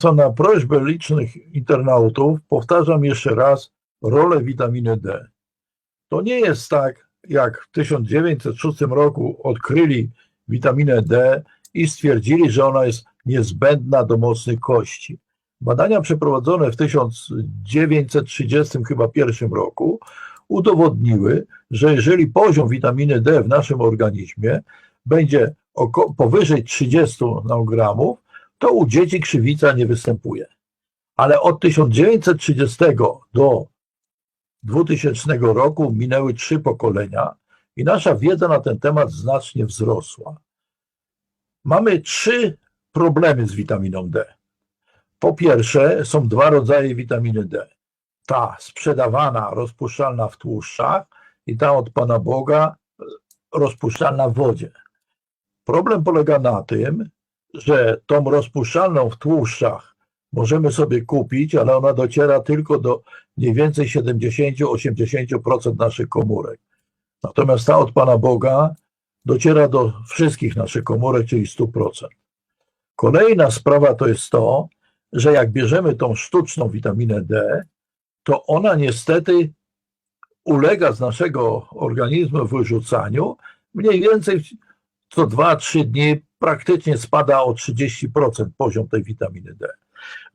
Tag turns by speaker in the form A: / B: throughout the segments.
A: Co na prośbę licznych internautów powtarzam jeszcze raz rolę witaminy D. To nie jest tak, jak w 1906 roku odkryli witaminę D i stwierdzili, że ona jest niezbędna do mocnych kości. Badania przeprowadzone w 1930 chyba pierwszym roku udowodniły, że jeżeli poziom witaminy D w naszym organizmie będzie powyżej 30 nanogramów, to u dzieci krzywica nie występuje. Ale od 1930 do 2000 roku minęły trzy pokolenia i nasza wiedza na ten temat znacznie wzrosła. Mamy trzy problemy z witaminą D. Po pierwsze, są dwa rodzaje witaminy D. Ta sprzedawana, rozpuszczalna w tłuszczach i ta od Pana Boga rozpuszczalna w wodzie. Problem polega na tym, że tą rozpuszczalną w tłuszczach możemy sobie kupić, ale ona dociera tylko do mniej więcej 70-80% naszych komórek. Natomiast ta od Pana Boga dociera do wszystkich naszych komórek, czyli 100%. Kolejna sprawa to jest to, że jak bierzemy tą sztuczną witaminę D, to ona niestety ulega z naszego organizmu wyrzucaniu mniej więcej co 2-3 dni praktycznie spada o 30% poziom tej witaminy D.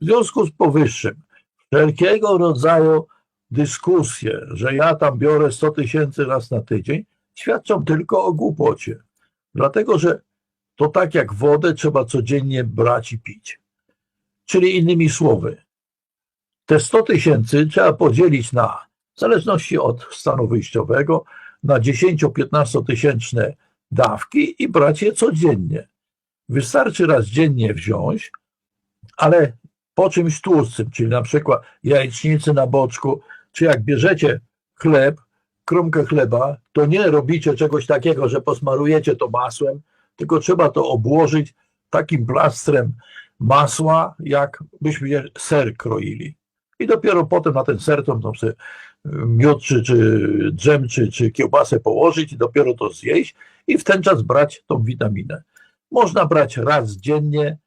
A: W związku z powyższym wszelkiego rodzaju dyskusje, że ja tam biorę 100 tysięcy raz na tydzień, świadczą tylko o głupocie. Dlatego, że to tak jak wodę trzeba codziennie brać i pić. Czyli innymi słowy, te 100 tysięcy trzeba podzielić na, w zależności od stanu wyjściowego, na 10-15 tysięczne dawki i brać je codziennie. Wystarczy raz dziennie wziąć, ale po czymś tłustym, czyli na przykład jajecznicy na boczku, czy jak bierzecie chleb, kromkę chleba, to nie robicie czegoś takiego, że posmarujecie to masłem, tylko trzeba to obłożyć takim plastrem masła, jak byśmy ser kroili. I dopiero potem na ten ser tą sobie miód, czy, czy dżem, czy, czy kiełbasę położyć i dopiero to zjeść i w ten czas brać tą witaminę. Można brać raz dziennie.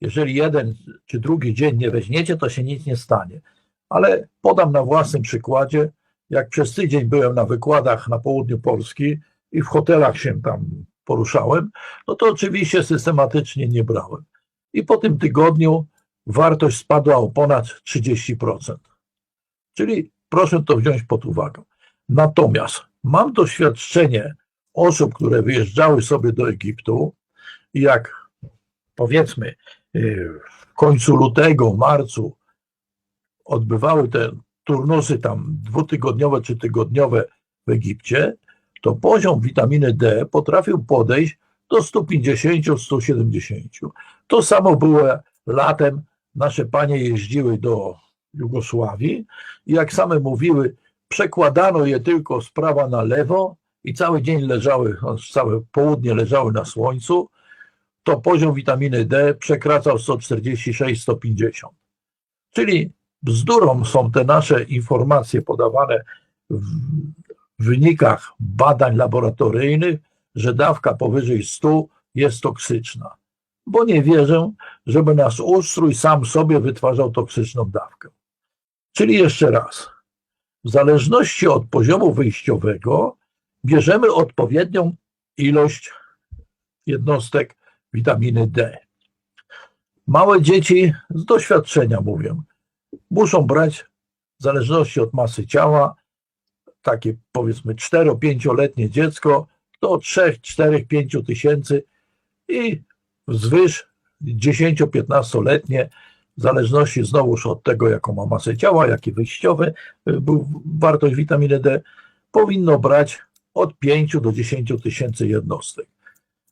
A: Jeżeli jeden czy drugi dzień nie weźmiecie, to się nic nie stanie. Ale podam na własnym przykładzie, jak przez tydzień byłem na wykładach na południu Polski i w hotelach się tam poruszałem, no to oczywiście systematycznie nie brałem. I po tym tygodniu wartość spadła o ponad 30%. Czyli proszę to wziąć pod uwagę. Natomiast mam doświadczenie osób, które wyjeżdżały sobie do Egiptu jak powiedzmy yy, w końcu lutego, marcu odbywały te turnusy tam dwutygodniowe czy tygodniowe w Egipcie, to poziom witaminy D potrafił podejść do 150-170. To samo było latem. Nasze panie jeździły do Jugosławii i jak same mówiły, przekładano je tylko z prawa na lewo i cały dzień leżały, całe południe leżały na słońcu, to poziom witaminy D przekraczał 146-150. Czyli bzdurą są te nasze informacje podawane w wynikach badań laboratoryjnych, że dawka powyżej 100 jest toksyczna. Bo nie wierzę, żeby nasz ustrój sam sobie wytwarzał toksyczną dawkę. Czyli jeszcze raz, w zależności od poziomu wyjściowego bierzemy odpowiednią ilość jednostek witaminy D. Małe dzieci z doświadczenia mówię, muszą brać w zależności od masy ciała, takie powiedzmy 4-5-letnie dziecko do 3, 4, 5 tysięcy i wzwyż 10-15-letnie, w zależności znowuż od tego, jaką ma masę ciała, jaki wyjściowy był wartość witaminy D, powinno brać od 5 do 10 tysięcy jednostek.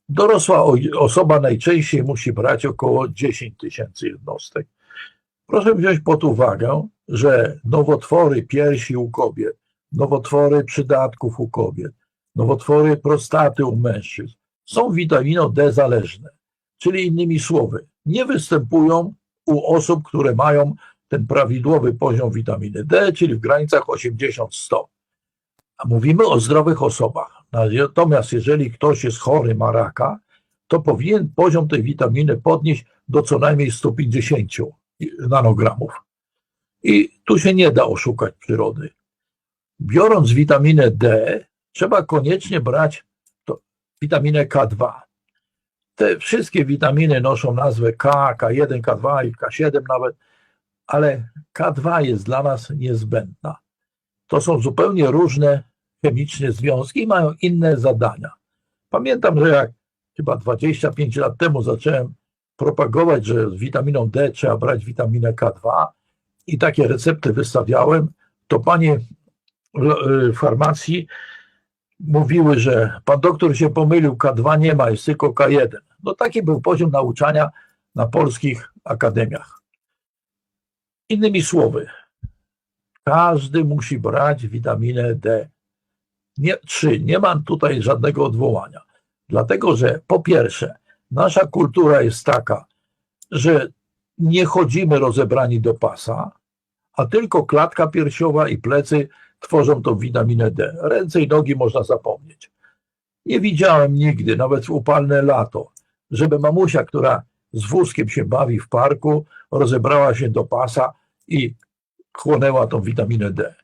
A: Dorosła osoba najczęściej musi brać około 10 tysięcy jednostek. Proszę wziąć pod uwagę, że nowotwory piersi u kobiet, nowotwory przydatków u kobiet, nowotwory prostaty u mężczyzn są witaminą D zależne. Czyli innymi słowy, nie występują u osób, które mają ten prawidłowy poziom witaminy D, czyli w granicach 80-100. A mówimy o zdrowych osobach. Natomiast jeżeli ktoś jest chory, ma raka, to powinien poziom tej witaminy podnieść do co najmniej 150 nanogramów. I tu się nie da oszukać przyrody. Biorąc witaminę D, trzeba koniecznie brać to, witaminę K2. Te wszystkie witaminy noszą nazwę K, K1, K2 i K7 nawet, ale K2 jest dla nas niezbędna. To są zupełnie różne chemicznie związki i mają inne zadania. Pamiętam, że jak chyba 25 lat temu zacząłem propagować, że z witaminą D trzeba brać witaminę K2 i takie recepty wystawiałem, to panie w farmacji mówiły, że pan doktor się pomylił, K2 nie ma, jest tylko K1. No taki był poziom nauczania na polskich akademiach. Innymi słowy, każdy musi brać witaminę D. Nie, trzy, nie mam tutaj żadnego odwołania. Dlatego, że po pierwsze, nasza kultura jest taka, że nie chodzimy rozebrani do pasa, a tylko klatka piersiowa i plecy tworzą tą witaminę D. Ręce i nogi można zapomnieć. Nie widziałem nigdy, nawet w upalne lato, żeby mamusia, która z wózkiem się bawi w parku, rozebrała się do pasa i chłonęła tą witaminę D.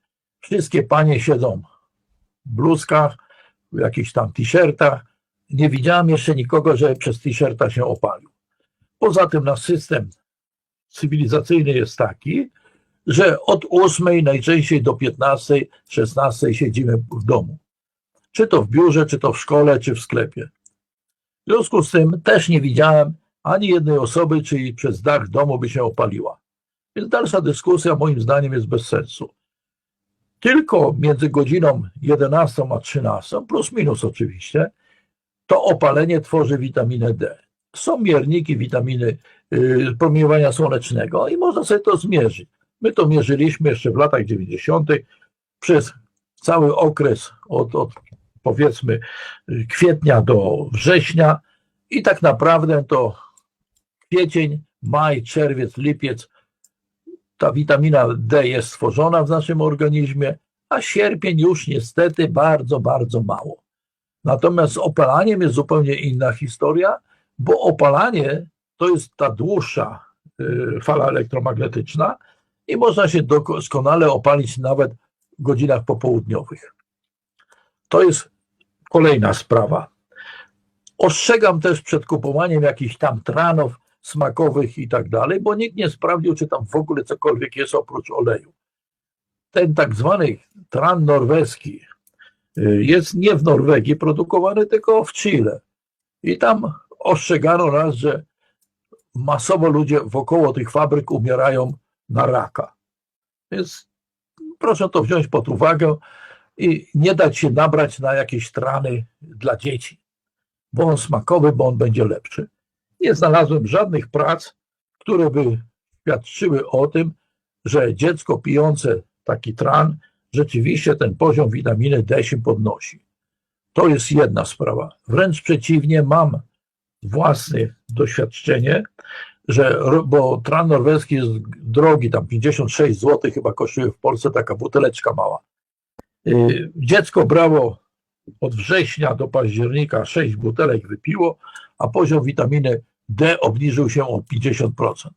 A: Wszystkie panie siedzą w bluzkach, w jakichś tam t-shirtach. Nie widziałem jeszcze nikogo, że przez t-shirta się opalił. Poza tym nasz system cywilizacyjny jest taki, że od 8 najczęściej do 15, 16 siedzimy w domu. Czy to w biurze, czy to w szkole, czy w sklepie. W związku z tym też nie widziałem ani jednej osoby, czy przez dach domu by się opaliła. Więc dalsza dyskusja moim zdaniem jest bez sensu. Tylko między godziną 11 a 13, plus minus oczywiście, to opalenie tworzy witaminę D. Są mierniki witaminy yy, promieniowania słonecznego i można sobie to zmierzyć. My to mierzyliśmy jeszcze w latach 90. przez cały okres od, od powiedzmy kwietnia do września i tak naprawdę to kwiecień, maj, czerwiec, lipiec ta witamina D jest stworzona w naszym organizmie, a sierpień już niestety bardzo, bardzo mało. Natomiast z opalaniem jest zupełnie inna historia, bo opalanie to jest ta dłuższa y, fala elektromagnetyczna i można się doskonale opalić nawet w godzinach popołudniowych. To jest kolejna sprawa. Ostrzegam też przed kupowaniem jakichś tam tranów smakowych i tak dalej, bo nikt nie sprawdził, czy tam w ogóle cokolwiek jest oprócz oleju. Ten tak zwany tran norweski y, jest nie w Norwegii produkowany, tylko w Chile. I tam ostrzegano nas, że masowo ludzie wokoło tych fabryk umierają na raka. Więc proszę to wziąć pod uwagę i nie dać się nabrać na jakieś trany dla dzieci, bo on smakowy, bo on będzie lepszy. Nie znalazłem żadnych prac, które by świadczyły o tym, że dziecko pijące taki tran rzeczywiście ten poziom witaminy D się podnosi. To jest jedna sprawa. Wręcz przeciwnie, mam własne doświadczenie, że, bo tran norweski jest drogi, tam 56 zł chyba kosztuje w Polsce taka buteleczka mała. Y, dziecko brało od września do października 6 butelek wypiło, a poziom witaminy D obniżył się o 50%.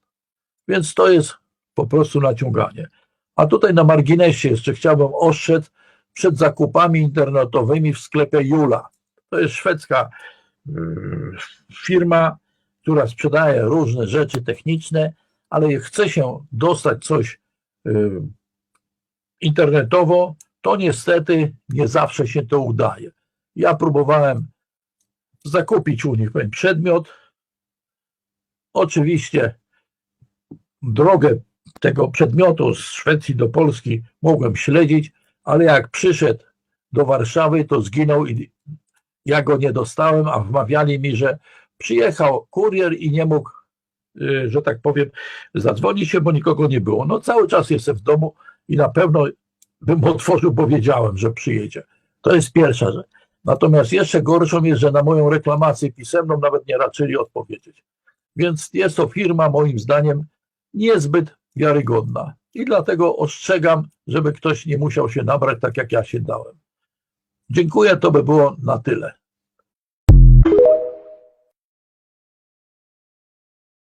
A: Więc to jest po prostu naciąganie. A tutaj na marginesie jeszcze chciałbym ostrzec przed zakupami internetowymi w sklepie Jula. To jest szwedzka y, firma, która sprzedaje różne rzeczy techniczne, ale chce się dostać coś y, internetowo, to niestety nie zawsze się to udaje. Ja próbowałem zakupić u nich pewien przedmiot. Oczywiście drogę tego przedmiotu z Szwecji do Polski mogłem śledzić, ale jak przyszedł do Warszawy, to zginął i ja go nie dostałem, a wmawiali mi, że przyjechał kurier i nie mógł, y, że tak powiem, zadzwonić się, bo nikogo nie było. No cały czas jestem w domu i na pewno bym otworzył, bo wiedziałem, że przyjedzie. To jest pierwsza rzecz. Natomiast jeszcze gorszą jest, że na moją reklamację pisemną nawet nie raczyli odpowiedzieć. Więc jest to firma, moim zdaniem, niezbyt wiarygodna. I dlatego ostrzegam, żeby ktoś nie musiał się nabrać tak, jak ja się dałem. Dziękuję, to by było na tyle.